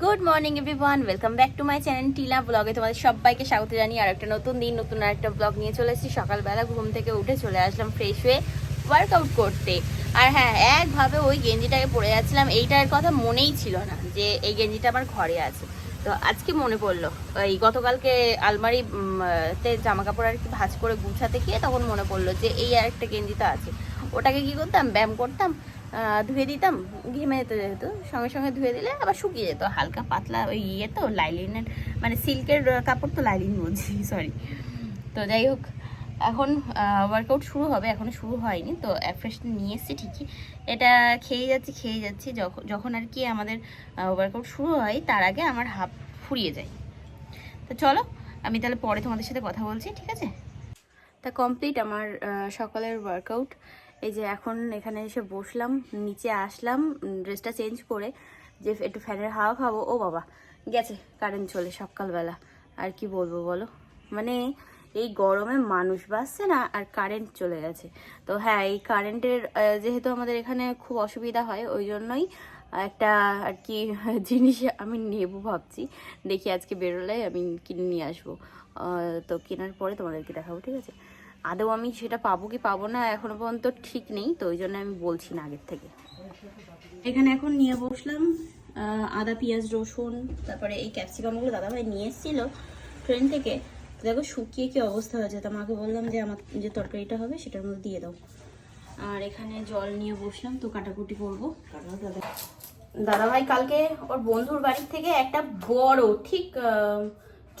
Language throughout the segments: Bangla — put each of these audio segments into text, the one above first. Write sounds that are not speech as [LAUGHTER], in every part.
Good morning everyone welcome back to my channel টিলা ব্লগে তোমাদের সবাইকে স্বাগত জানিয়ে আর একটা নতুন দিন, নতুন আর একটা ব্লগ নিয়ে চলে এসেছি। সকালবেলা ঘুম থেকে উঠে চলে আসলাম ফ্রেশ হয়ে ওয়ার্কআউট করতে। আর হ্যাঁ একভাবে ওই গেঞ্জিটাকে পরে যাচ্ছিলাম। এইটার কথা মনেই ছিল না যে এই গেঞ্জিটা আমার ঘরে আছে। তো আজকে মনে পড়ল, এই গতকালকে আলমারি তে জামা কাপড় আর কি ভাজ করে গুছাতে গিয়ে তখন মনে পড়ল যে এই আর একটা গেঞ্জি তো আছে। ওটাকে কি করতাম? ব্যায়াম করতাম। ধুয়ে দিতাম, ঘেমে যেত যেহেতু। সঙ্গে সঙ্গে ধুয়ে দিলে আবার শুকিয়ে যেত, হালকা পাতলা ওই ইয়ে তো, লাইলিনের মানে সিল্কের কাপড় তো লাইলিন বলছি [LAUGHS] সরি তো যাই হোক, এখন ওয়ার্কআউট শুরু হবে এখনও শুরু হয়নি, তো ফ্রেশ নিয়ে এসেছি ঠিকই। এটা খেয়ে যাচ্ছি খেয়ে যাচ্ছি যখন আর কি আমাদের ওয়ার্কআউট শুরু হয়, তার আগে আমার হাফ ফুরিয়ে যায়। তো চলো, আমি তাহলে পরে তোমাদের সাথে কথা বলছি, ঠিক আছে? তা কমপ্লিট আমার সকালের ওয়ার্কআউট এই যে এখন এখানে এসে বসলাম, নিচে আসলাম ড্রেসটা চেঞ্জ করে, যে একটু ফ্যানের হাওয়া খাব। ও বাবা, গেছে কারেন্ট চলে সকালবেলা। আর কি বলব বলো? মানে এই গরমে মানুষ বাঁচছে না আর কারেন্ট চলে গেছে। তো হ্যাঁ এই কারেন্টের যেহেতু আমাদের এখানে খুব অসুবিধা হয়, ওই জন্যই একটা আর কি [LAUGHS] জিনিস আমি নেব ভাবছি। দেখি আজকে বেরোলে আমি কিনে নিয়ে আসব। তো কেনার পরে তোমাদেরকে দেখাবো, ঠিক আছে? আদৌ আমি সেটা পাবো কি পাবো না এখনও পর্যন্ত ঠিক নেই তো ওই জন্য আমি বলছি না আগের থেকে। এখানে এখন নিয়ে বসলাম আদা পেঁয়াজ রসুন তারপরে এই ক্যাপসিকামগুলো দাদাভাই নিয়ে এসেছিল ট্রেন থেকে। দেখো শুকিয়ে কি অবস্থা হয়েছে তা মাকে বললাম যে আমার যে তরকারিটা হবে সেটার মধ্যে দিয়ে দাও। আর এখানে জল নিয়ে বসলাম তো কাটাকুটি করব। দাদাভাই কালকে ওর বন্ধুর বাড়ির থেকে একটা বড় ঠিক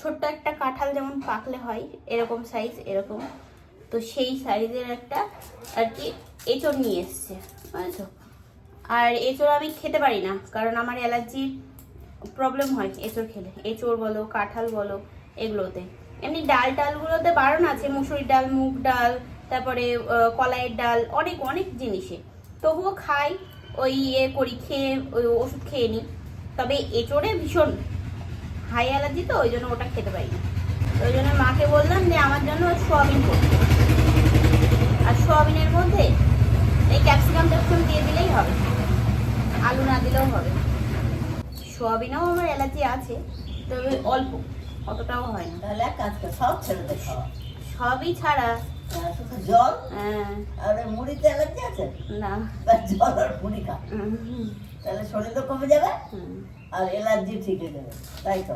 ছোট্ট একটা কাঁঠাল যেমন পাকলে হয় এরকম সাইজ এরকম। তো সেই সাইজের একটা আর কি এঁচড় নিয়ে এসছে বুঝেছ আর এঁচড় আমি খেতে পারি না, কারণ আমার অ্যালার্জির প্রবলেম হয় এঁচড় খেলে। এঁচড় বলো, কাঁঠাল বলো, এগুলোতে। এমনি ডাল টালগুলোতে বারণ আছে, মুসুরির ডাল, মুগ ডাল, তারপরে কলাইয়ের ডাল, অনেক অনেক জিনিসে। তবুও খাই, ওই ইয়ে করি, খেয়ে, ওই ওষুধ খেয়ে নিই। তবে এঁচড়ে ভীষণ হাই অ্যালার্জি তো, ওই জন্য ওটা খেতে পারি না। ওই জন্য মাকে বললাম যে, আমার জন্য সোয়াবিন করতে। সোয়াবিনের মধ্যে এই ক্যাপসিকাম ট্যাপসিকাম দিয়ে দিলেই হবে। আলু না দিলেও হবে। সোয়াবিনেও আমার অ্যালার্জি আছে তবে অল্প অতটাও হয় না। তাহলে এক কাজ কর সব ছেড়ে দে খাওয়া সবই ছাড়া। শুধু জল হ্যাঁ, আর মুড়িতে অ্যালার্জি আছে? না। জল আর মুড়ি খা। তাহলে শরীর তো কমে যাবে হুম। আর এলার্জি ঠিক হয়ে যাবে। তাই তো?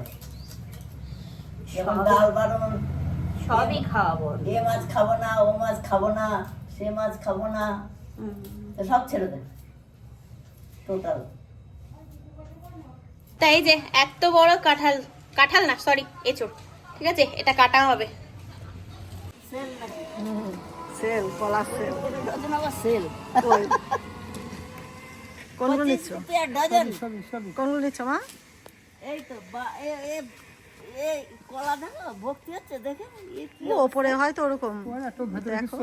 সব- ডাল বারণ সবই খাওয়াবো। এ মাছ খাব না ও মাছ খাব না সে মাছ খাব না। সব ছেড়ে দে। টোটাল তাই যে এত বড় কাঁঠাল কাঁঠাল না সরি এঁচড়। ঠিক আছে এটা কাটা হবে। সেল কলা সেল সেল কোনগুলো নিচ্ছ? ডজন। কোনগুলো নিচ্ছ মা? এই তো বা- এ- এ- এই কলা দেখো ভক্তি হচ্ছে দেখে? ওপরে হয়তো ওরকম। দেখো।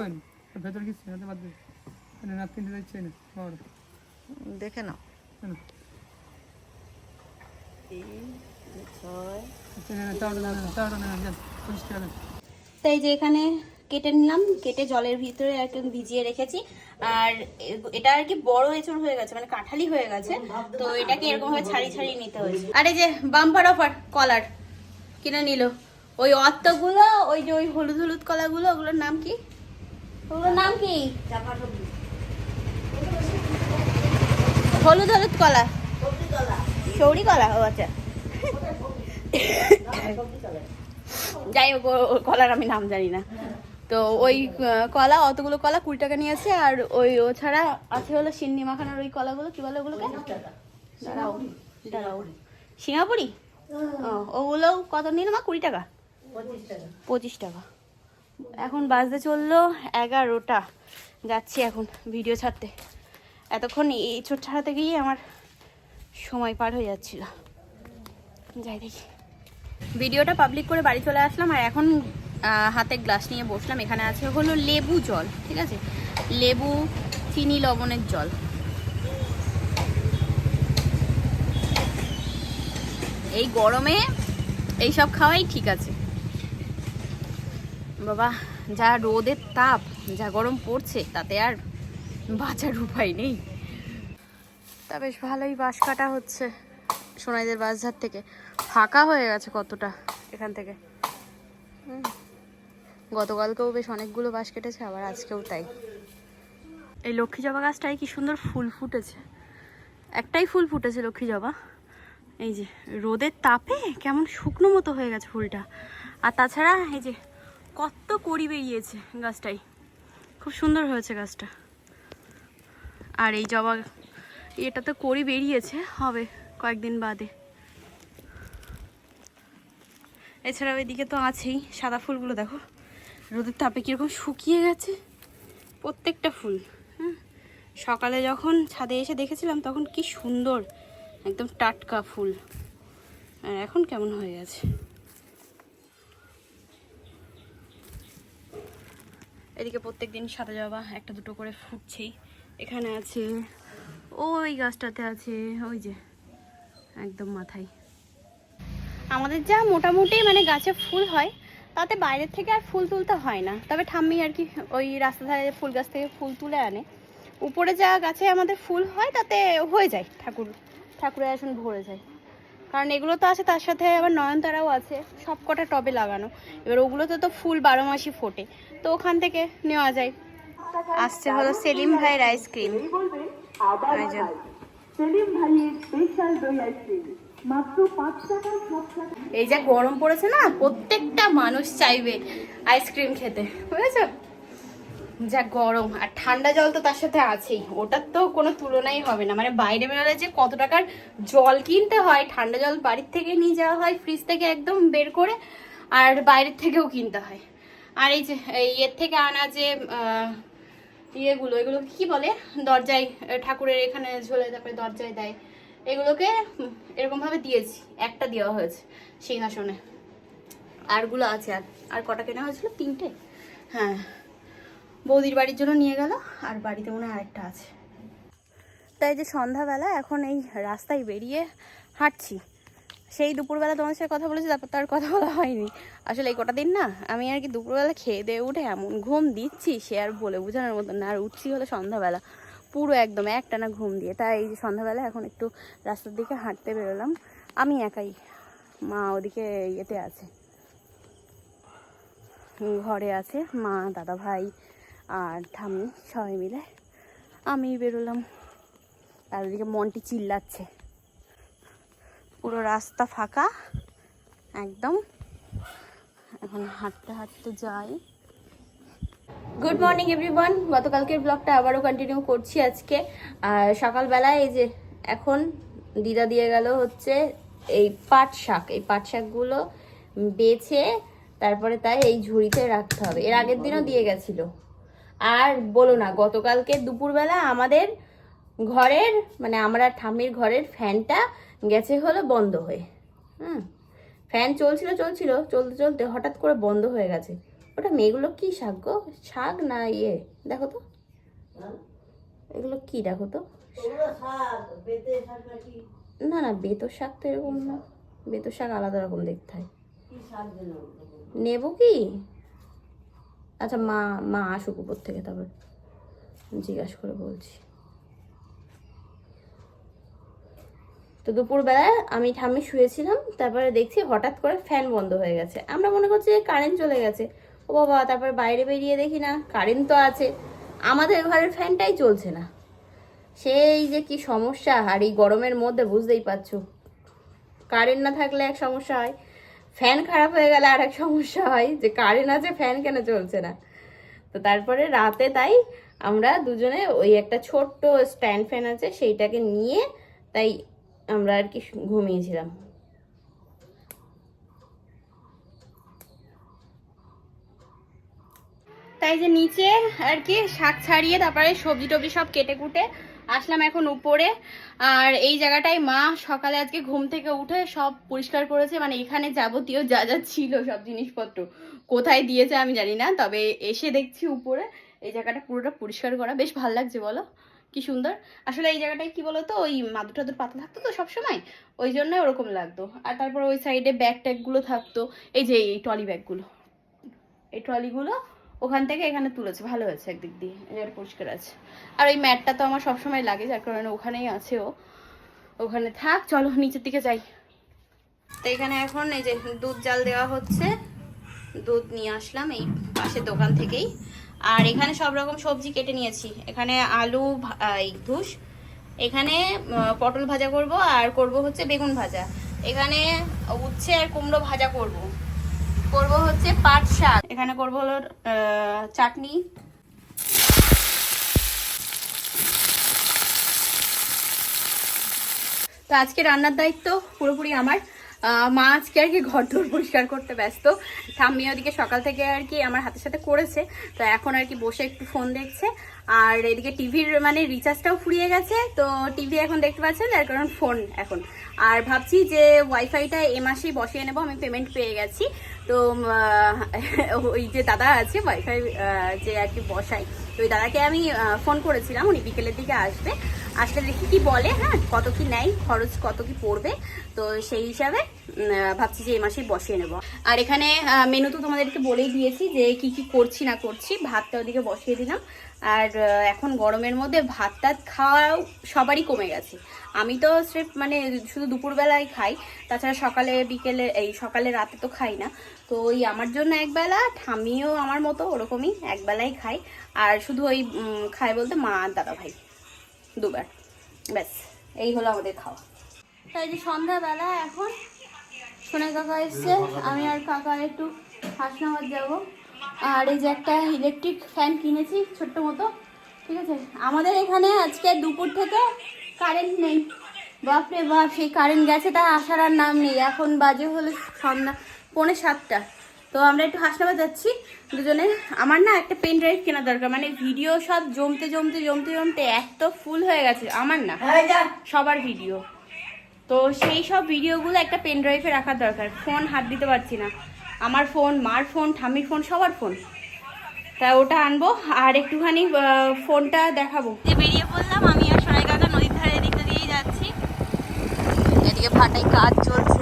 ভেতরে হতে বাদ না? তিনটে যাচ্ছে না দেখে নাও তাই যে এখানে কেটে নিলাম কেটে জলের ভিতরে একদম ভিজিয়ে রেখেছি। আর এটা আর কি বড় এঁচড় হয়ে গেছে মানে কাঁঠালি হয়ে গেছে। তো এটাকে এরকম ভাবে ছাড়িয়ে ছাড়িয়ে নিতে হয়েছে। আরে যে বাম্পার অফার কলার কিনে নিল। ওই অত্তগুলো ওই যে ওই হলুদ হলুদ কলাগুলো ওগুলোর নাম কি? নাম হলুদ হলুদ কলা। সৌরি কলা ও আচ্ছা। যাই হোক কলার আমি নাম জানি না। তো ওই কলা অতগুলো কলা কুড়ি টাকা নিয়ে আসে আর ওই ও ছাড়া আছে হলো সিন্নি মাখানোর ওই কলাগুলো কি বলে ওগুলোকে দাঁড়াও দাঁড়াও। সিঙ্গাপুরি? ও, ওগুলো কত নিল মা? কুড়ি টাকা? পঁচিশ টাকা। এখন বাজতে চলল এগারোটা। যাচ্ছি এখন ভিডিও ছাড়তে। এতক্ষণ এই ছোট ছাড়াতে গিয়ে আমার সময় পার হয়ে যাচ্ছিল। যাই দেখি। ভিডিওটা পাবলিক করে বাড়ি চলে আসলাম আর এখন হাতে গ্লাস নিয়ে বসলাম। এখানে আছে হলো লেবু জল, ঠিক আছে? লেবু, চিনি, লবণের জল। এই গরমে এইসব খাওয়াই ঠিক আছে। বাবা, যা রোদের তাপ, যা গরম পড়ছে, তাতে আর বাঁচার উপায় নেই। তা বেশ ভালোই বাস কাটা হচ্ছে সোনাইদের বাসঝার থেকে। ফাঁকা হয়ে গেছে কতটা এখান থেকে। গতকালকেও বেশ অনেকগুলো বাস কেটেছে, আবার আজকেও তাই। এই লক্ষ্মী জবা গাছটায় কি সুন্দর ফুল ফুটেছে। একটাই ফুল ফুটেছে লক্ষ্মী জবা। এই যে, রোদের তাপে কেমন শুকনো মতো হয়ে গেছে ফুলটা। আর তাছাড়া এই যে কত কড়ি বেরিয়েছে গাছটাই। খুব সুন্দর হয়েছে গাছটা। আর এই জবা এটা তো কড়ি বেরিয়েছে হবে কয়েকদিন বাদে। এছাড়াও এদিকে তো আছেই সাদা ফুলগুলো দেখো। রোদের তাপে কীরকম শুকিয়ে গেছে প্রত্যেকটা ফুল। হ্যাঁ সকালে যখন ছাদে এসে দেখেছিলাম তখন কি সুন্দর, একদম টাটকা ফুল। আর এখন কেমন হয়ে গেছে? এদিকে প্রত্যেক দিন সাদা জবা, একটা দুটো করে ফুটছেই এখানে আছে, ওই গাছটাতে আছে, ওই যে, একদম মাথায়। আমাদের যা মোটামুটি মানে গাছে ফুল হয়, তাতে বাইরের থেকে আর ফুল তুলতে হয় না। তবে ঠাম্মি আর কি ওই রাস্তা ধারে ফুল গাছ থেকে ফুল তুলে আনে। উপরে যা গাছে আমাদের ফুল হয়, তাতে হয়ে যায় ঠাকুর, ঠাকুরের আসন ভরে যায়। কারণ এগুলো তো আছে, তার সাথে আবার নয়নতারাও আছে সব কটা টবে লাগানো। এবার ওগুলোতে তো ফুল বারো মাসই ফোটে। তো ওখান থেকে নেওয়া যায়। আসছে হলো সেলিম ভাইয়ের আইসক্রিম এই যা। গরম পড়েছে না প্রত্যেকটা মানুষ চাইবে আইসক্রিম খেতে বুঝেছ? যা গরম আর ঠান্ডা জল তো তার সাথে আছেই। ওটার তো কোনো তুলনাই হবে না। মানে বাইরে বেরোলে যে কত টাকার জল কিনতে হয় ঠান্ডা জল বাড়ির থেকে নিয়ে যাওয়া হয় ফ্রিজ থেকে একদম বের করে আর বাইরের থেকেও কিনতে হয়। আর এই যে, এই এর থেকে আনা যে ইয়েগুলো, এগুলো কি বলে? দরজায় ঠাকুরের এখানে ঝোলে তারপরে দরজায় দেয়। এগুলোকে এরকমভাবে দিয়েছি। একটা দেওয়া হয়েছে সিংহাসনে। আরগুলো আছে আর আর কটা কেনা হয়েছিল? তিনটে? হ্যাঁ। বৌদির বাড়ির জন্য নিয়ে গেল, আর বাড়িতে মনে হয় আরেকটা আছে। তাই যে সন্ধ্যাবেলা এখন এই রাস্তায় বেরিয়ে হাঁটছি। সেই দুপুরবেলা তোমার সাথে কথা বলেছি, তারপর তো আর কথা বলা হয়নি। আসলে এই কটা দিন না, আমি আর কি দুপুরবেলা খেয়ে দিয়ে উঠে এমন ঘুম দিচ্ছি, সে আর বলে বোঝানোর মতন না। আর উঠছি হলো সন্ধ্যাবেলা, পুরো একদম একটানা ঘুম দিয়ে। তাই এই যে সন্ধ্যাবেলা এখন একটু রাস্তার দিকে হাঁটতে বেরোলাম। আমি একাই, মা ওদিকে ইয়েতে আছে। ঘরে আছে মা, দাদা ভাই আর ঠাম্মি, সবাই মিলে। আমি বেরোলাম। আর ওদিকে মনটি চিল্লাচ্ছে। পুরো রাস্তা ফাঁকা। একদম। এখন হাঁটতে হাঁটতে যাই। গুড মর্নিং এভরিওয়ান গতকালকের ব্লগটা আবারও কন্টিনিউ করছি আজকে। আর সকালবেলায় এই যে এখন দিদা দিয়ে গেল হচ্ছে এই পাট শাক। এই পাট শাকগুলো বেছে তারপরে তাই এই ঝুড়িতে রাখতে হবে। এর আগের দিনও দিয়ে গেছিল। আর বলো না, গতকালকে দুপুরবেলা আমাদের ঘরের মানে আমরা ঠাম্মির ঘরের ফ্যানটা গেছে হলো বন্ধ হয়ে। হুম ফ্যান চলছিল চলছিল চলতে চলতে হঠাৎ করে বন্ধ হয়ে গেছে। ওটা মেয়েগুলো কি শাক গো? শাক না ইয়ে? দেখো তো। এগুলো কি দেখো তো? না না বেতর শাক তো এরকম না। বেতর শাক আলাদা রকম দেখতে হয়। নেব কি? আচ্ছা মা মা আসুক উপর থেকে তারপর জিজ্ঞাসা করে বলছি। তো দুপুরবেলায় আমি ঠাম্মি শুয়েছিলাম, তারপরে দেখছি হঠাৎ করে ফ্যান বন্ধ হয়ে গেছে। আমরা মনে করছি যে কারেন্ট চলে গেছে। ও বাবা, তারপরে বাইরে বেরিয়ে দেখি না, কারেন্ট তো আছে। আমাদের ঘরের ফ্যানটাই চলছে না। সেই যে কি সমস্যা, আর এই গরমের মধ্যে বুঝতেই পারছ। কারেন্ট না থাকলে এক সমস্যা হয়, ফ্যান খারাপ হয়ে গেলে আর এক সমস্যা হয়, যে কারেন্ট আছে, ফ্যান কেন চলছে না? তো তারপরে রাতে তাই আমরা দুজনে ওই একটা ছোট্ট স্ট্যান্ড ফ্যান আছে, সেইটাকে নিয়ে তাই আমরা আর কি ঘুমিয়েছিলাম। তাই যে নিচে আর কি শাক ছাড়িয়ে তারপরে সবজি টবজি সব কেটে কুটে আসলাম এখন উপরে। আর এই জায়গাটায় মা সকালে আজকে ঘুম থেকে উঠে সব পরিষ্কার করেছে। মানে এখানে যাবতীয় যা যা ছিল সব জিনিসপত্র। কোথায় দিয়েছে আমি জানি না, তবে এসে দেখছি উপরে। এই জায়গাটা পুরোটা পরিষ্কার করা। বেশ ভালো লাগছে, বলো? কি সুন্দর। আসলে এই জায়গাটায় কি বলতো, ওই মাদুর টাদুর পাতা থাকতো তো সবসময়, ওই জন্য ওরকম লাগতো। আর তারপর ওই সাইডে ব্যাগ ট্যাগগুলো থাকতো, এই যে এই ট্রলি ব্যাগগুলো এই ট্রলিগুলো ওখান থেকে এখানে তুলেছে, ভালো হয়েছে একদিক দিয়ে এবার পরিষ্কার আছে। আর ওই ম্যাটটা তো আমার সবসময় লাগে, যার কারণে ওখানেই আছে ও। ওখানে থাক, চলো নিচের দিকে যাই। তো এখানে এখন এই যে দুধ জাল দেওয়া হচ্ছে দুধ নিয়ে আসলাম এই পাশের দোকান থেকেই। আর এখানে সব রকম সবজি কেটে নিয়েছি। এখানে আলু এই ধুস। এখানে পটল ভাজা করব আর করব হচ্ছে বেগুন ভাজা। এখানে উচ্ছে আর কুমড়ো ভাজা করব। করব হচ্ছে পাট শাক। এখানে করব হলো চাটনি। তো আজকে রান্নার দায়িত্ব পুরোপুরি আমার। মা আজকে আর কি ঘর দোর পরিষ্কার করতে ব্যস্ত। ঠাম্মি ওদিকে সকাল থেকে আর কি আমার হাতের সাথে করেছে। তো এখন আর কি বসে একটু ফোন দেখছে। আর এদিকে টিভির মানে রিচার্জটাও ফুরিয়ে গেছে। তো টিভি এখন দেখতে পাচ্ছেন তার কারণ ফোন এখন। আর ভাবছি যে ওয়াইফাইটা এ মাসেই বসিয়ে নেব, আমি পেমেন্ট পেয়ে গেছি। তো ওই যে দাদা আছে ওয়াইফাই যে আর কি বসাই তো ওই দাদাকে আমি ফোন করেছিলাম, উনি বিকেলের দিকে আসবে। আসলে দেখি কি বলে হ্যাঁ কত কি নেয়, খরচ কত কি পড়বে, তো সেই হিসাবে ভাবছি যে এই মাসেই বসিয়ে নেব। আর এখানে মেনু তো তোমাদেরকে বলেই দিয়েছি যে কি কি করছি না করছি, ভাতটা ওদিকে বসিয়ে দিলাম। আর এখন গরমের মধ্যে ভাত টাত খাওয়াও সবারই কমে গেছে। আমি তো স্রেফ মানে শুধু দুপুরবেলায় খাই, তাছাড়া সকালে, বিকেলে, এই সকালে, রাতে তো খাই না। তো ওই আমার জন্য একবেলা ঠামিও আমার মতো ওরকমই একবেলাই খাই আর শুধু ওই খায় বলতে মা আর দাদা ভাই দুবার। ব্যাস, এই হলো আমাদের খাওয়া। তাই যে সন্ধ্যাবেলা এখন সোনা কাকা এসছে, আমি আর কাকা একটু হাসনাবাদ যাব। আর এই যে একটা ইলেকট্রিক ফ্যান কিনেছি, ছোট্ট মতো, ঠিক আছে? আমাদের এখানে আজকে দুপুর থেকে কারেন্ট নেই। বাপরে বাপ, সেই কারেন্ট গেছে তা আসার আর নাম নেই। এখন বাজে হলো সন্ধ্যা, পৌনে সাতটা। তো আমরা একটু হাসনাবাদ যাচ্ছি। দুজনে আমার না একটা পেন ড্রাইভ কেনা দরকার মানে ভিডিও সব জমতে জমতে জমতে জমতে এত ফুল হয়ে গেছে। আমার না সবার ভিডিও তো সেই সব ভিডিওগুলো একটা পেন ড্রাইভে রাখার দরকার। ফোন হাত দিতে পারছি না। আমার ফোন মার ফোন ঠাম্মির ফোন সবার ফোন তা ওটা আনব আর একটুখানি ফোনটা দেখাবো। যে বেরিয়ে পড়লাম আমি আর সোনাই কাকা নদীর ধারে এদিকটা দিয়েই যাচ্ছি। এদিকে ভাটাই কাজ চলছে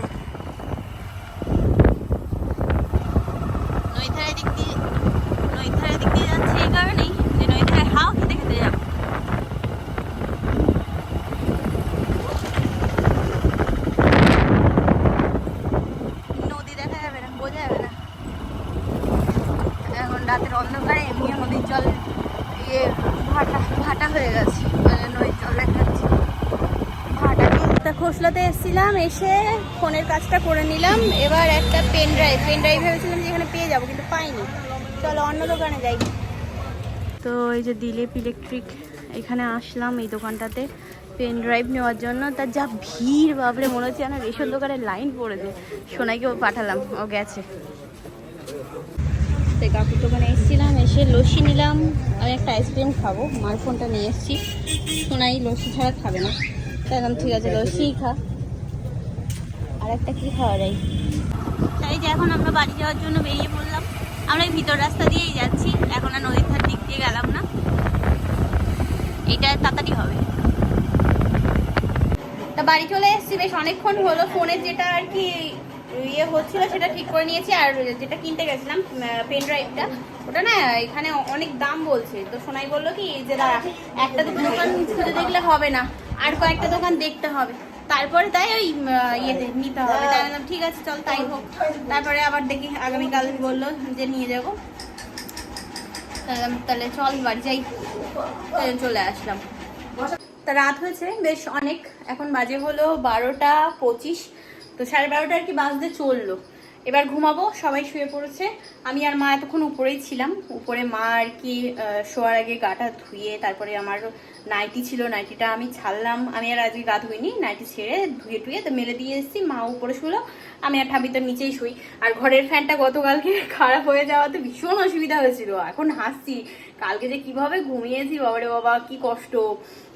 নদীর ধারে দিক দিয়ে নদীর ধারে দিক দিয়ে যাচ্ছি এই কারণেই যে নদীর ধারে হাও খেতে খেতে যাব নদী দেখা যাবে না বোঝা যাবে না এখন রাতের অন্ধকারে এমনি নদীর জল ইয়ে ভাটা ভাটা হয়ে গেছে মানে নদীর জল দেখা যাচ্ছে ভাটা তা খোসলাতে এসেছিলাম এসে ফোনের কাজটা করে নিলাম। এবার একটা পেন ড্রাইভ পেন ড্রাইভ ভেবেছিলাম যে এখানে পেয়ে যাব কিন্তু পাইনি। চলো অন্য দোকানে যাই। তো এই যে দিলীপ ইলেকট্রিক এখানে আসলাম এই দোকানটাতে পেন ড্রাইভ নেওয়ার জন্য। তার যা ভিড় বাবরে মনে হচ্ছে যেন রেশন দোকানের লাইন পড়েছে সোনাইকেও পাঠালাম ও গেছে। তো কাকুর দোকানে এসেছিলাম এসে লস্যি নিলাম। আমি একটা আইসক্রিম খাব মার ফোনটা নিয়ে এসেছি। সোনাই লস্যি ছাড়া খাবে না। তাই ঠিক আছে লস্যিই খা। আর একটা কি খাওয়া যায়? তাই যে এখন আমরা বাড়ি যাওয়ার জন্য বেরিয়ে পড়লাম। আমরা এই ভিতর রাস্তা দিয়েই যাচ্ছি। এখন আর নদীর ধার দিক দিয়ে গেলাম না। এটা তাড়াতাড়ি হবে। তা বাড়ি চলে এসেছি বেশ অনেকক্ষণ হলো। ফোনের যেটা আর কি ইয়ে হচ্ছিল সেটা ঠিক করে নিয়েছি। আর যেটা কিনতে গেছিলাম পেন ড্রাইভটা ওটা না এখানে অনেক দাম বলছে। তো সোনাই বলল কি যে দাঁড়া, একটা দুটো দোকান খুঁজে দেখলে হবে না। আর কয়েকটা দোকান দেখতে হবে। তারপরে তাই ওই ইয়েতে নিতে হবে। তাই বললাম, ঠিক আছে, চল, তাই হোক। তারপরে আবার দেখি আগামীকাল বলল যে নিয়ে যাব। তাহলে চল, বাড়ি যাই। চলে আসলাম। তা রাত হয়েছে, বেশ অনেক। এখন বাজে হলো বারোটা পঁচিশ। তো সাড়ে বারোটা আর কি বাজতে চলল। এবার ঘুমাবো, সবাই শুয়ে পড়েছে। আমি আর মা এতক্ষণ উপরেই ছিলাম। উপরে মা আর কি শোয়ার আগে গাটা ধুয়ে তারপরে আমার নাইটি ছিল, নাইটিটা আমি ছাড়লাম। আমি আর আজকে গা ধুইনি, নাইটি ছেড়ে ধুয়ে টুয়ে তো মেলে দিয়ে এসেছি, মা উপরে শুলো। আমি আর ঠাবি তো নিচেই শুই। আর ঘরের ফ্যানটা গতকালকে [LAUGHS] খারাপ হয়ে যাওয়াতে ভীষণ অসুবিধা হয়েছিল। এখন হাসছি, কালকে যে কীভাবে ঘুমিয়েছি, বাবারে বাবা, কি কষ্ট।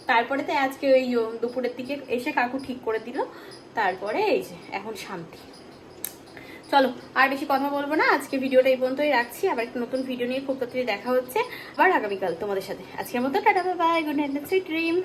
তারপরে তো আজকে ওই দুপুরের দিকে এসে কাকু ঠিক করে দিল। তারপরে এই যে, এখন শান্তি। চলো, আর বেশি কথা বলব না। আজকে ভিডিওটা এই পর্যন্তই রাখছি। আবার একটা নতুন ভিডিও নিয়ে খুব তাড়াতাড়ি দেখা হচ্ছে। আবার আগামীকাল তোমাদের সাথে। আজকের মতো tata bye good night dream